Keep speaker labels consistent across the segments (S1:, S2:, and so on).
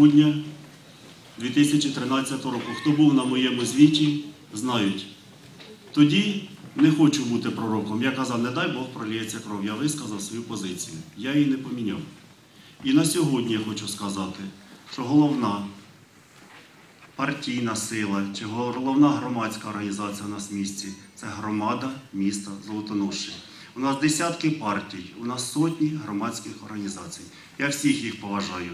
S1: грудня 2013 року. Хто був на моєму звіті, знають. Тоді не хочу бути пророком. Я казав, не дай Бог проліється кров. Я висказав свою позицію. Я її не поміняв. І на сьогодні я хочу сказати, що головна партійна сила чи головна громадська організація у нас в місті це громада міста Золотоноші. У нас десятки партій, у нас сотні громадських організацій. Я всіх їх поважаю.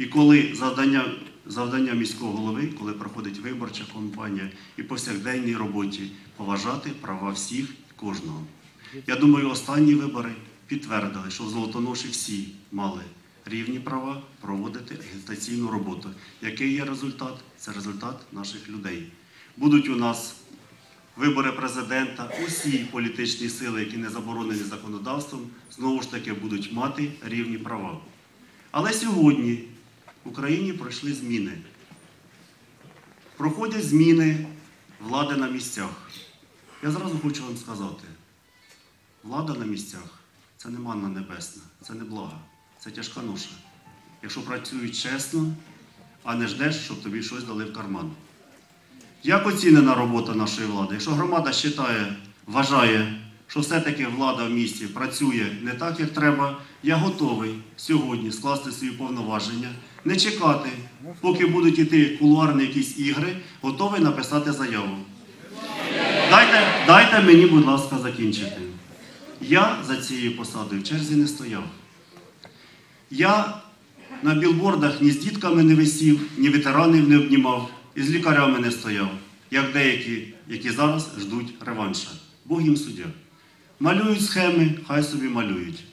S1: І коли завдання, завдання міського голови, коли проходить виборча кампанія і повсякденній роботі поважати права всіх і кожного. Я думаю, останні вибори підтвердили, що в Золотоноші всі мали рівні права проводити агітаційну роботу. Який є результат? Це результат наших людей. Будуть у нас вибори президента, усі політичні сили, які не заборонені законодавством, знову ж таки будуть мати рівні права. Але сьогодні в Україні пройшли зміни. Проходять зміни влади на місцях. Я зразу хочу вам сказати: влада на місцях це не манна небесна, це не блага, це тяжка ноша. Якщо працюють чесно, а не ждеш, щоб тобі щось дали в карман. Як оцінена робота нашої влади? Якщо громада вважає, вважає, що все-таки влада в місті працює не так, як треба, я готовий сьогодні скласти свої повноваження, не чекати, поки будуть іти кулуарні якісь ігри, готовий написати заяву. Дайте, дайте мені, будь ласка, закінчити. Я за цією посадою в черзі не стояв. Я на білбордах ні з дітками не висів, ні ветеранів не обнімав, і з лікарями не стояв, як деякі, які зараз ждуть реванша. Бог їм суддя. Малюють схеми, хай собі малюють.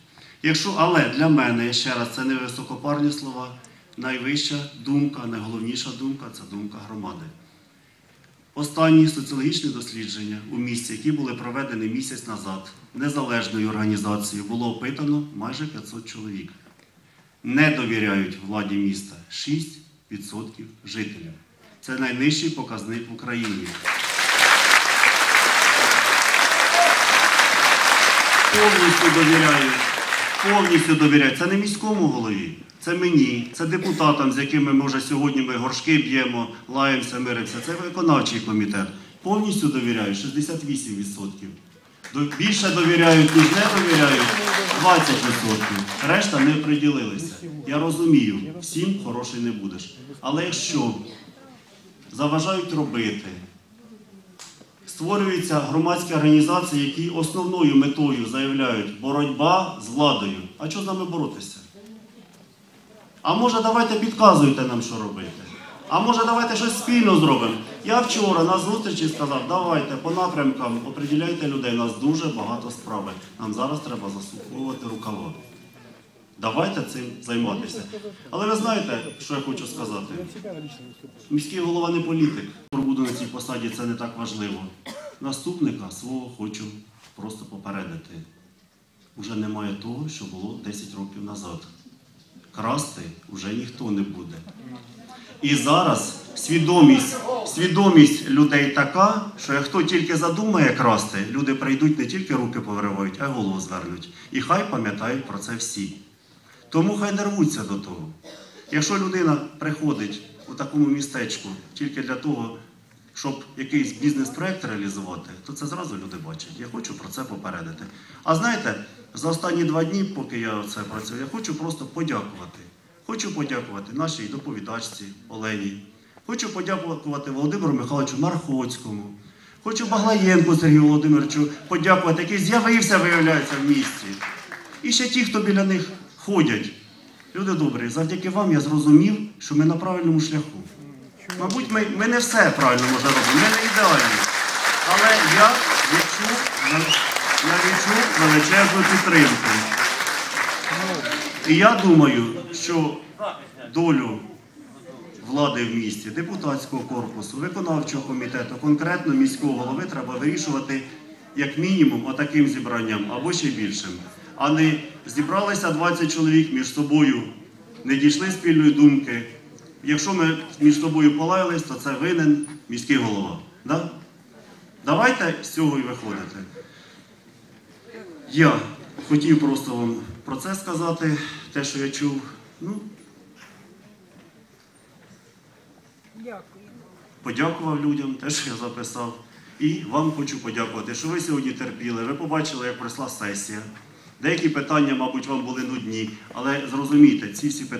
S1: Якщо, але для мене, ще раз, це не високопарні слова, найвища думка, найголовніша думка це думка громади. Останні соціологічні дослідження у місті, які були проведені місяць назад, незалежною організацією, було опитано майже 500 чоловік. Не довіряють владі міста 6% жителів. Це найнижчий показник в Україні. Повністю довіряють. Повністю довіряють. Це не міському голові, це мені, це депутатам, з якими ми вже сьогодні ми горшки б'ємо, лаємося, миримося. Це виконавчий комітет. Повністю довіряють 68%. До- Більше довіряють, ніж не довіряють 20%. Решта не приділилися. Я розумію, всім хороший не будеш. Але якщо заважають робити, створюються громадські організації, які основною метою заявляють боротьба з владою. А що з нами боротися? А може давайте підказуйте нам, що робити. А може давайте щось спільно зробимо. Я вчора на зустрічі сказав, давайте по напрямкам оприділяйте людей, у нас дуже багато справи. Нам зараз треба засуховувати рукава. Давайте цим займатися. Але ви знаєте, що я хочу сказати? Міський голова не політик. Пробуду на цій посаді, це не так важливо. Наступника свого хочу просто попередити. Уже немає того, що було 10 років назад. Красти вже ніхто не буде. І зараз свідомість, свідомість людей така, що як хто тільки задумає красти, люди прийдуть не тільки руки повиривають, а й голову звернуть. І хай пам'ятають про це всі. Тому хай не рвуться до того. Якщо людина приходить у такому містечку тільки для того, щоб якийсь бізнес-проект реалізувати, то це зразу люди бачать. Я хочу про це попередити. А знаєте, за останні два дні, поки я це працюю, я хочу просто подякувати. Хочу подякувати нашій доповідачці Олені. Хочу подякувати Володимиру Михайловичу Мархоцькому. Хочу Баглаєнку Сергію Володимировичу подякувати, який з'явився, виявляється, в місті. І ще ті, хто біля них ходять. Люди добрі, завдяки вам я зрозумів, що ми на правильному шляху. Мабуть, ми, ми не все правильно може робимо, ми не ідеальні. Але я відчув, я відчув величезну підтримку. І я думаю, що долю влади в місті, депутатського корпусу, виконавчого комітету, конкретно міського голови треба вирішувати як мінімум отаким зібранням або ще більшим. А не зібралися 20 чоловік між собою, не дійшли спільної думки. Якщо ми між собою полаялись, то це винен міський голова. Да? Давайте з цього і виходити. Я хотів просто вам про це сказати, те, що я чув. Ну, подякував людям, те, що я записав. І вам хочу подякувати, що ви сьогодні терпіли. Ви побачили, як пройшла сесія. Деякі питання, мабуть, вам були нудні, але зрозумійте, ці всі питання.